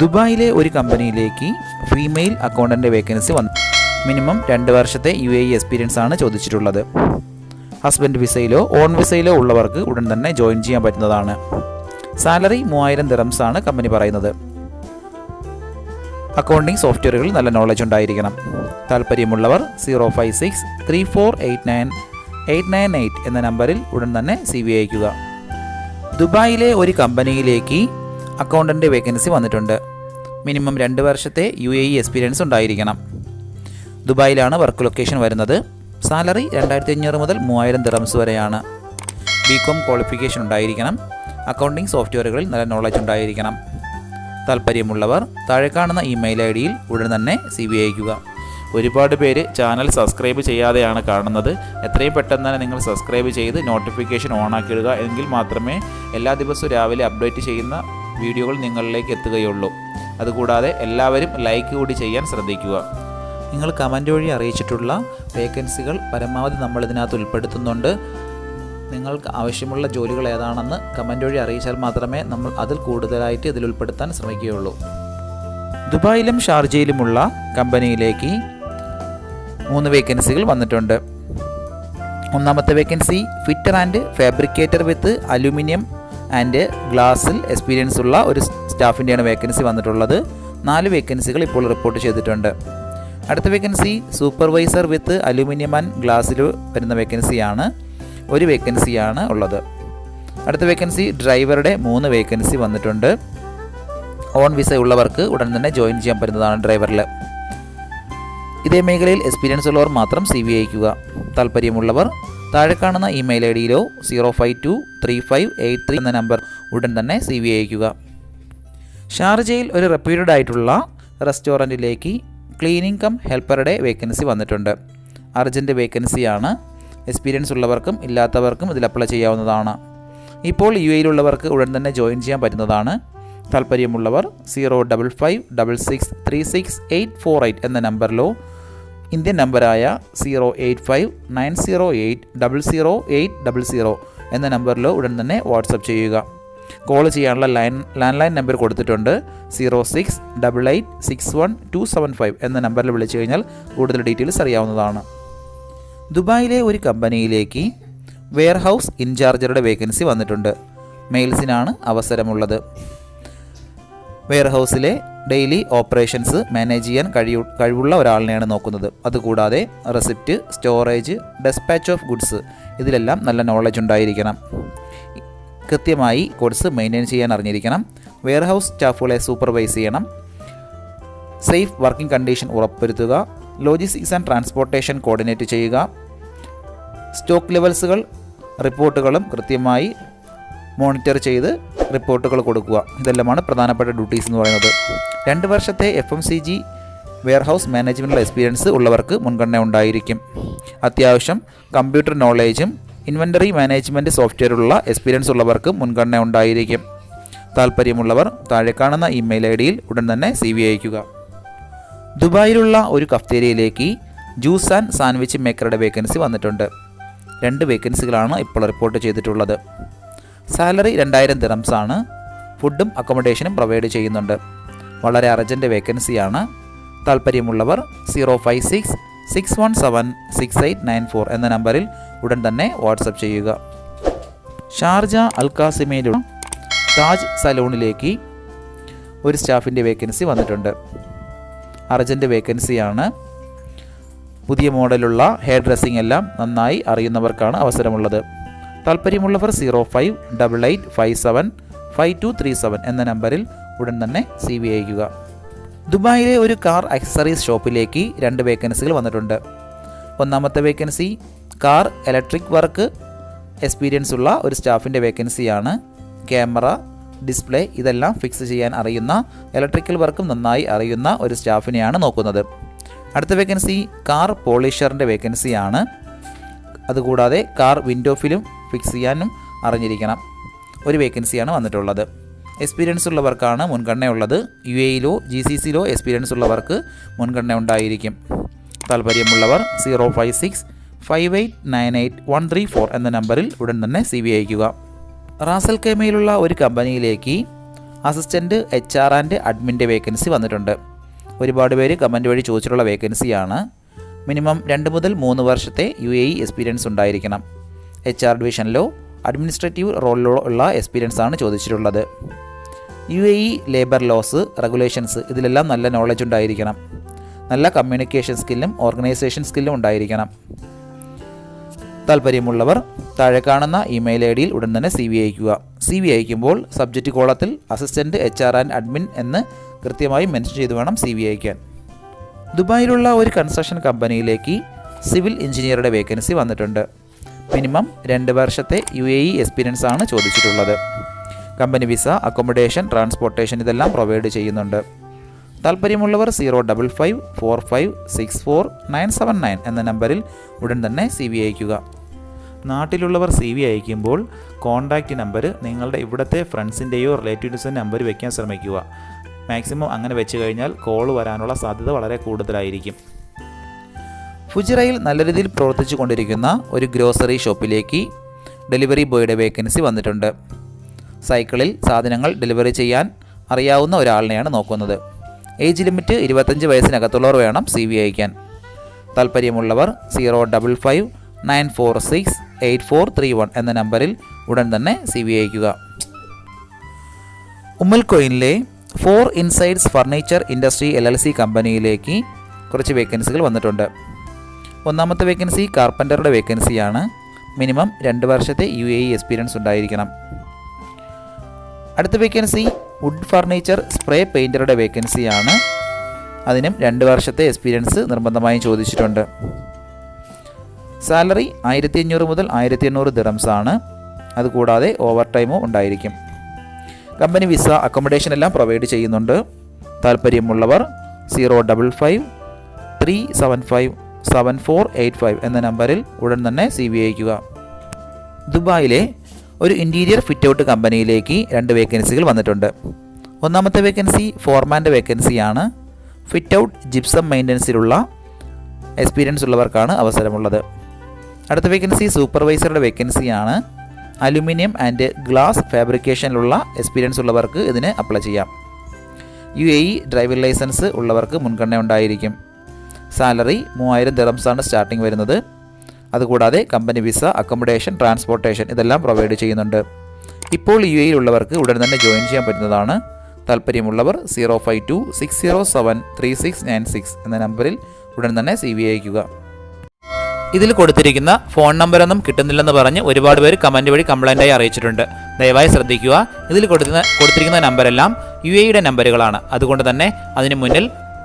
ദുബായിലെ ഒരു കമ്പനിയിലേക്ക് ഫീമെയിൽ അക്കൗണ്ടന്റ് വേക്കൻസി വന്നു. മിനിമം രണ്ട് വർഷത്തെ യു എ എക്സ്പീരിയൻസ് ആണ് ചോദിച്ചിട്ടുള്ളത്. ഹസ്ബൻഡ് വിസയിലോ ഓൺ വിസയിലോ ഉള്ളവർക്ക് ഉടൻ തന്നെ ജോയിൻ ചെയ്യാൻ പറ്റുന്നതാണ്. സാലറി മൂവായിരം ദിറംസ് ആണ് കമ്പനി പറയുന്നത്. അക്കൗണ്ടിംഗ് സോഫ്റ്റ്വെയറുകളിൽ നല്ല നോളജ് ഉണ്ടായിരിക്കണം. താല്പര്യമുള്ളവർ zero five six three four eight nine eight nine eight എന്ന നമ്പറിൽ ഉടൻ തന്നെ സി വി അയക്കുക ദുബായിലെ ഒരു കമ്പനിയിലേക്ക് അക്കൗണ്ടന്റ് വേക്കൻസി വന്നിട്ടുണ്ട്. മിനിമം രണ്ട് വർഷത്തെ യു എ ഇ എക്സ്പീരിയൻസ് ഉണ്ടായിരിക്കണം. ദുബായിലാണ് വർക്ക് ലൊക്കേഷൻ വരുന്നത്. സാലറി രണ്ടായിരത്തി അഞ്ഞൂറ് മുതൽ മൂവായിരം ദിറംസ് വരെയാണ്. ബി കോം ക്വാളിഫിക്കേഷൻ ഉണ്ടായിരിക്കണം. അക്കൗണ്ടിംഗ് സോഫ്റ്റ്വെയറുകളിൽ നല്ല നോളജ് ഉണ്ടായിരിക്കണം. താല്പര്യമുള്ളവർ താഴെ കാണുന്ന ഇമെയിൽ ഐ ഡിയിൽ ഉടൻ തന്നെ സി ബി അയക്കുക ഒരുപാട് പേര് ചാനൽ സബ്സ്ക്രൈബ് ചെയ്യാതെയാണ് കാണുന്നത്. എത്രയും പെട്ടെന്ന് തന്നെ നിങ്ങൾ സബ്സ്ക്രൈബ് ചെയ്ത് നോട്ടിഫിക്കേഷൻ ഓൺ ആക്കിയിടുക എങ്കിൽ മാത്രമേ എല്ലാ ദിവസവും രാവിലെ അപ്ഡേറ്റ് ചെയ്യുന്ന വീഡിയോകൾ നിങ്ങളിലേക്ക് എത്തുകയുള്ളൂ. അതുകൂടാതെ എല്ലാവരും ലൈക്ക് കൂടി ചെയ്യാൻ ശ്രദ്ധിക്കുക. നിങ്ങൾ കമന്റ് വഴി അറിയിച്ചിട്ടുള്ള വേക്കൻസികൾ പരമാവധി നമ്മൾ ഇതിനകത്ത് ഉൾപ്പെടുത്തുന്നുണ്ട്. നിങ്ങൾക്ക് ആവശ്യമുള്ള ജോലികൾ ഏതാണെന്ന് കമന്റ് വഴി അറിയിച്ചാൽ മാത്രമേ നമ്മൾ അതിൽ കൂടുതലായിട്ട് ഇതിൽ ഉൾപ്പെടുത്താൻ ശ്രമിക്കുകയുള്ളൂ. ദുബായിലും ഷാർജയിലുമുള്ള കമ്പനിയിലേക്ക് മൂന്ന് വേക്കൻസികൾ വന്നിട്ടുണ്ട്. ഒന്നാമത്തെ vacancy fitter and fabricator with aluminium and ഗ്ലാസിൽ experience ഉള്ള ഒരു സ്റ്റാഫിന്റെയാണ് വേക്കൻസി വന്നിട്ടുള്ളത്. നാല് വേക്കൻസികൾ ഇപ്പോൾ റിപ്പോർട്ട് ചെയ്തിട്ടുണ്ട്. അടുത്ത vacancy supervisor with aluminium and ഗ്ലാസ്സിൽ വരുന്ന വേക്കൻസിയാണ് ഒരു വേക്കൻസിയാണ് ഉള്ളത്. അടുത്ത വേക്കൻസി ഡ്രൈവറുടെ മൂന്ന് വേക്കൻസി വന്നിട്ടുണ്ട്. ഓൺ വിസ ഉള്ളവർക്ക് ഉടൻ തന്നെ ജോയിൻ ചെയ്യാൻ പറ്റുന്നതാണ് ഡ്രൈവറിൽ ഇതേ മേഖലയിൽ എക്സ്പീരിയൻസ് ഉള്ളവർ മാത്രം സി വി അയക്കുക താല്പര്യമുള്ളവർ താഴെ കാണുന്ന email I ഡിയിലോ zero five two three five eight three എന്ന നമ്പർ ഉടൻ തന്നെ സി വി അയക്കുക ഷാർജയിൽ ഒരു റെപ്യൂട്ടഡ് ആയിട്ടുള്ള റെസ്റ്റോറന്റിലേക്ക് ക്ലീനിങ് കം ഹെൽപ്പറുടെ വേക്കൻസി വന്നിട്ടുണ്ട്. അർജന്റ് വേക്കൻസിയാണ് എക്സ്പീരിയൻസ് ഉള്ളവർക്കും ഇല്ലാത്തവർക്കും ഇതിൽ അപ്ലൈ ചെയ്യാവുന്നതാണ്. ഇപ്പോൾ യു എയിലുള്ളവർക്ക് ഉടൻ തന്നെ ജോയിൻ ചെയ്യാൻ പറ്റുന്നതാണ്. താല്പര്യമുള്ളവർ zero double five double six three six eight four eight എന്ന നമ്പറിലോ ഇന്ത്യൻ നമ്പറായ zero eight five nine zero eight double zero eight double zero എന്ന നമ്പറിൽ ഉടൻ തന്നെ വാട്സപ്പ് ചെയ്യുക. കോൾ ചെയ്യാനുള്ള ലൈൻ ലാൻഡ് ലൈൻ നമ്പർ കൊടുത്തിട്ടുണ്ട് zero six double eight six one two seven five എന്ന നമ്പറിൽ വിളിച്ചു കഴിഞ്ഞാൽ കൂടുതൽ ഡീറ്റെയിൽസ് അറിയാവുന്നതാണ്. ദുബായിലെ ഒരു കമ്പനിയിലേക്ക് വെയർഹൗസ് ഇൻചാർജറുടെ വേക്കൻസി വന്നിട്ടുണ്ട്. മെയിൽസിനാണ് അവസരമുള്ളത്. വെയർഹൗസിലെ ഡെയിലി ഓപ്പറേഷൻസ് മാനേജ് ചെയ്യാൻ കഴിയു കഴിവുള്ള ഒരാളിനെയാണ് നോക്കുന്നത്. അതുകൂടാതെ receipt storage despatch of goods ഇതിലെല്ലാം നല്ല നോളജ് ഉണ്ടായിരിക്കണം. കൃത്യമായി കോഴ്സ് മെയിന്റെയിൻ ചെയ്യാൻ അറിഞ്ഞിരിക്കണം. വെയർഹൗസ് സ്റ്റാഫുകളെ സൂപ്പർവൈസ് ചെയ്യണം. സേഫ് വർക്കിംഗ് കണ്ടീഷൻ ഉറപ്പുവരുത്തുക. ലോജിസ്റ്റിക്സ് ആൻഡ് ട്രാൻസ്പോർട്ടേഷൻ കോർഡിനേറ്റ് ചെയ്യുക. സ്റ്റോക്ക് ലെവൽസുകൾ റിപ്പോർട്ടുകളും കൃത്യമായി മോണിറ്റർ ചെയ്ത് റിപ്പോർട്ടുകൾ കൊടുക്കുക. ഇതെല്ലാമാണ് പ്രധാനപ്പെട്ട ഡ്യൂട്ടീസ് എന്ന് പറയുന്നത്. രണ്ട് വർഷത്തെ F M C G warehouse മാനേജ്മെന്റിൽ എക്സ്പീരിയൻസ് ഉള്ളവർക്ക് മുൻഗണന ഉണ്ടായിരിക്കും. അത്യാവശ്യം കമ്പ്യൂട്ടർ നോളേജും ഇൻവെന്ററി മാനേജ്മെന്റ് സോഫ്റ്റ്വെയറുള്ള എക്സ്പീരിയൻസ് ഉള്ളവർക്ക് മുൻഗണന ഉണ്ടായിരിക്കും. താല്പര്യമുള്ളവർ താഴെ കാണുന്ന ഇമെയിൽ ഐ ഡിയിൽ ഉടൻ തന്നെ സി വി അയക്കുക ദുബായിലുള്ള ഒരു കഫ്തേരിയയിലേക്ക് ജ്യൂസ് ആൻഡ് സാൻഡ്വിച്ച് മേക്കറുടെ വേക്കൻസി വന്നിട്ടുണ്ട്. രണ്ട് വേക്കൻസികളാണ് ഇപ്പോൾ റിപ്പോർട്ട് ചെയ്തിട്ടുള്ളത്. സാലറി രണ്ടായിരം ദിറംസ് ആണ് ഫുഡും അക്കോമഡേഷനും പ്രൊവൈഡ് ചെയ്യുന്നുണ്ട്. വളരെ അർജന്റ് വേക്കൻസിയാണ്. താല്പര്യമുള്ളവർ zero five six six one seven six eight nine four എന്ന നമ്പറിൽ ഉടൻ തന്നെ വാട്സപ്പ് ചെയ്യുക. ഷാർജ അൽക്കാസിമയിലുള്ള താജ് സലൂണിലേക്ക് ഒരു സ്റ്റാഫിന്റെ വേക്കൻസി വന്നിട്ടുണ്ട്. അർജന്റ് വേക്കൻസിയാണ്. പുതിയ മോഡലുള്ള ഹെയർ ഡ്രസ്സിംഗ് എല്ലാം നന്നായി അറിയുന്നവർക്കാണ് അവസരമുള്ളത്. താല്പര്യമുള്ളവർ zero five double eight five seven five two three seven എന്ന നമ്പറിൽ ഉടൻ തന്നെ സി വി അയക്കുക ദുബായിലെ ഒരു കാർ അക്സറീസ് ഷോപ്പിലേക്ക് രണ്ട് വേക്കൻസികൾ വന്നിട്ടുണ്ട്. ഒന്നാമത്തെ vacancy car electric work experience ഉള്ള ഒരു സ്റ്റാഫിന്റെ വേക്കൻസിയാണ് ക്യാമറ ഡിസ്പ്ലേ ഇതെല്ലാം ഫിക്സ് ചെയ്യാൻ അറിയുന്ന ഇലക്ട്രിക്കൽ വർക്കും നന്നായി അറിയുന്ന ഒരു സ്റ്റാഫിനെയാണ് നോക്കുന്നത്. അടുത്ത വേക്കൻസി കാർ പോളിഷറിന്റെ വേക്കൻസിയാണ് അതുകൂടാതെ കാർ വിൻഡോ ഫിലും ഫിക്സ് ചെയ്യാനും അറിഞ്ഞിരിക്കണം. ഒരു വേക്കൻസിയാണ് വന്നിട്ടുള്ളത്. എക്സ്പീരിയൻസ് ഉള്ളവർക്കാണ് മുൻഗണനയുള്ളത്. യു എയിലോ ജി സി സിയിലോ എക്സ്പീരിയൻസ് ഉള്ളവർക്ക് മുൻഗണന ഉണ്ടായിരിക്കും താല്പര്യമുള്ളവർ zero five six five eight nine eight one three four എന്ന നമ്പറിൽ ഉടൻ തന്നെ സി വി അയക്കുക റാസൽ കേമയിലുള്ള ഒരു കമ്പനിയിലേക്ക് അസിസ്റ്റന്റ് എച്ച് ആർ ആൻഡ് അഡ്മിന്റെ വേക്കൻസി വന്നിട്ടുണ്ട്. ഒരുപാട് പേര് കമന്റ് വഴി ചോദിച്ചിട്ടുള്ള വേക്കൻസിയാണ്. മിനിമം രണ്ട് മുതൽ മൂന്ന് വർഷത്തെ യു എ ഇ എക്സ്പീരിയൻസ് ഉണ്ടായിരിക്കണം. എച്ച് ആർ ഡിവിഷനിലോ അഡ്മിനിസ്ട്രേറ്റീവ് റോളിലോ ഉള്ള എക്സ്പീരിയൻസ് ആണ് ചോദിച്ചിട്ടുള്ളത്. U A E labour laws regulations ഇതിലെല്ലാം നല്ല നോളജ് ഉണ്ടായിരിക്കണം. നല്ല കമ്മ്യൂണിക്കേഷൻ സ്കില്ലും ഓർഗനൈസേഷൻ സ്കില്ലും ഉണ്ടായിരിക്കണം. താല്പര്യമുള്ളവർ താഴെ കാണുന്ന ഇമെയിൽ ഐ ഡിയിൽ ഉടൻ തന്നെ സി വി അയക്കുക. സി വി അയക്കുമ്പോൾ സബ്ജക്റ്റ് കോളത്തിൽ assistant H R and admin എന്ന് കൃത്യമായി മെൻഷൻ ചെയ്ത് വേണം സി വി അയക്കാൻ. ദുബായിലുള്ള ഒരു കൺസ്ട്രക്ഷൻ കമ്പനിയിലേക്ക് സിവിൽ എഞ്ചിനീയറുടെ വേക്കൻസി വന്നിട്ടുണ്ട്. മിനിമം രണ്ട് വർഷത്തെ യു എ ഇ എക്സ്പീരിയൻസ് ആണ് ചോദിച്ചിട്ടുള്ളത്. കമ്പനി വിസ അക്കോമഡേഷൻ ട്രാൻസ്പോർട്ടേഷൻ ഇതെല്ലാം പ്രൊവൈഡ് ചെയ്യുന്നുണ്ട്. താല്പര്യമുള്ളവർ zero double five four five six four nine seven nine എന്ന നമ്പറിൽ ഉടൻ തന്നെ സി വി അയക്കുക നാട്ടിലുള്ളവർ സി വി അയക്കുമ്പോൾ കോൺടാക്റ്റ് നമ്പർ നിങ്ങളുടെ ഇവിടുത്തെ ഫ്രണ്ട്സിന്റെയോ റിലേറ്റീവ്സിന്റെ നമ്പർ വയ്ക്കാൻ ശ്രമിക്കുക. മാക്സിമം അങ്ങനെ വെച്ച് കഴിഞ്ഞാൽ കോൾ വരാനുള്ള സാധ്യത വളരെ കൂടുതലായിരിക്കും. ഫുജിറയിൽ നല്ല രീതിയിൽ പ്രവർത്തിച്ചു കൊണ്ടിരിക്കുന്ന ഒരു ഗ്രോസറി ഷോപ്പിലേക്ക് ഡെലിവറി ബോയുടെ വേക്കൻസി വന്നിട്ടുണ്ട്. സൈക്കിളിൽ സാധനങ്ങൾ ഡെലിവറി ചെയ്യാൻ അറിയാവുന്ന ഒരാളിനെയാണ് നോക്കുന്നത്. ഏജ് ലിമിറ്റ് ഇരുപത്തഞ്ച് വയസ്സിനകത്തുള്ളവർ വേണം സി വി അയക്കാൻ. താല്പര്യമുള്ളവർ zero double five nine four six eight four three one എന്ന നമ്പറിൽ ഉടൻ തന്നെ സി വി അയക്കുക. ഉമ്മൽ കോയിനിലെ four insides furniture industry L L C കമ്പനിയിലേക്ക് കുറച്ച് വേക്കൻസികൾ വന്നിട്ടുണ്ട്. ഒന്നാമത്തെ വേക്കൻസി കാർപ്പന്ററുടെ വേക്കൻസിയാണ് മിനിമം രണ്ട് വർഷത്തെ യു എ ഇ എക്സ്പീരിയൻസ് ഉണ്ടായിരിക്കണം. അടുത്ത വേക്കൻസി വുഡ് ഫർണിച്ചർ സ്പ്രേ പെയിന്ററുടെ വേക്കൻസിയാണ് അതിനും രണ്ട് വർഷത്തെ എക്സ്പീരിയൻസ് നിർബന്ധമായും ചോദിച്ചിട്ടുണ്ട്. സാലറി ആയിരത്തി അഞ്ഞൂറ് മുതൽ ആയിരത്തി എണ്ണൂറ് ദിറംസ് ആണ്. അതുകൂടാതെ ഓവർ ടൈമും ഉണ്ടായിരിക്കും. കമ്പനി വിസ അക്കോമഡേഷൻ എല്ലാം പ്രൊവൈഡ് ചെയ്യുന്നുണ്ട്. താല്പര്യമുള്ളവർ zero double five three seven five seven four eight five എന്ന നമ്പറിൽ ഉടൻ തന്നെ സി വി അയക്കുക ദുബായിലെ ഒരു ഇന്റീരിയർ ഫിറ്റ് ഔട്ട് കമ്പനിയിലേക്ക് രണ്ട് വേക്കൻസികൾ വന്നിട്ടുണ്ട്. ഒന്നാമത്തെ വേക്കൻസി ഫോർമാന്റെ വേക്കൻസിയാണ് ഫിറ്റ് ഔട്ട് ജിപ്സം മെയിന്റനൻസിലുള്ള എക്സ്പീരിയൻസ് ഉള്ളവർക്കാണ് അവസരമുള്ളത്. അടുത്ത വേക്കൻസി സൂപ്പർവൈസറുടെ വേക്കൻസിയാണ് അലുമിനിയം ആൻഡ് ഗ്ലാസ് ഫാബ്രിക്കേഷനിലുള്ള എക്സ്പീരിയൻസ് ഉള്ളവർക്ക് ഇതിന് അപ്ലൈ ചെയ്യാം. U A E driving licence ഉള്ളവർക്ക് മുൻഗണന ഉണ്ടായിരിക്കും. സാലറി മൂവായിരം ദിറംസാണ് സ്റ്റാർട്ടിംഗ് വരുന്നത്. അതുകൂടാതെ കമ്പനി വിസ അക്കോമഡേഷൻ ട്രാൻസ്പോർട്ടേഷൻ ഇതെല്ലാം പ്രൊവൈഡ് ചെയ്യുന്നുണ്ട്. ഇപ്പോൾ യു എയിൽ ഉള്ളവർക്ക് ഉടൻ തന്നെ ജോയിൻ ചെയ്യാൻ പറ്റുന്നതാണ്. താല്പര്യമുള്ളവർ zero five two six zero seven three six nine six എന്ന നമ്പറിൽ ഉടൻ തന്നെ സി വി അയക്കുക ഇതിൽ കൊടുത്തിരിക്കുന്ന ഫോൺ നമ്പറൊന്നും കിട്ടുന്നില്ലെന്ന് പറഞ്ഞ് ഒരുപാട് പേര് കമന്റ് വഴി കംപ്ലൈന്റായി അറിയിച്ചിട്ടുണ്ട്. ദയവായി ശ്രദ്ധിക്കുക. ഇതിൽ കൊടുക്കുന്ന കൊടുത്തിരിക്കുന്ന നമ്പരെല്ലാം യു എയുടെ നമ്പറുകളാണ്. അതുകൊണ്ട് തന്നെ അതിന് മുന്നിൽ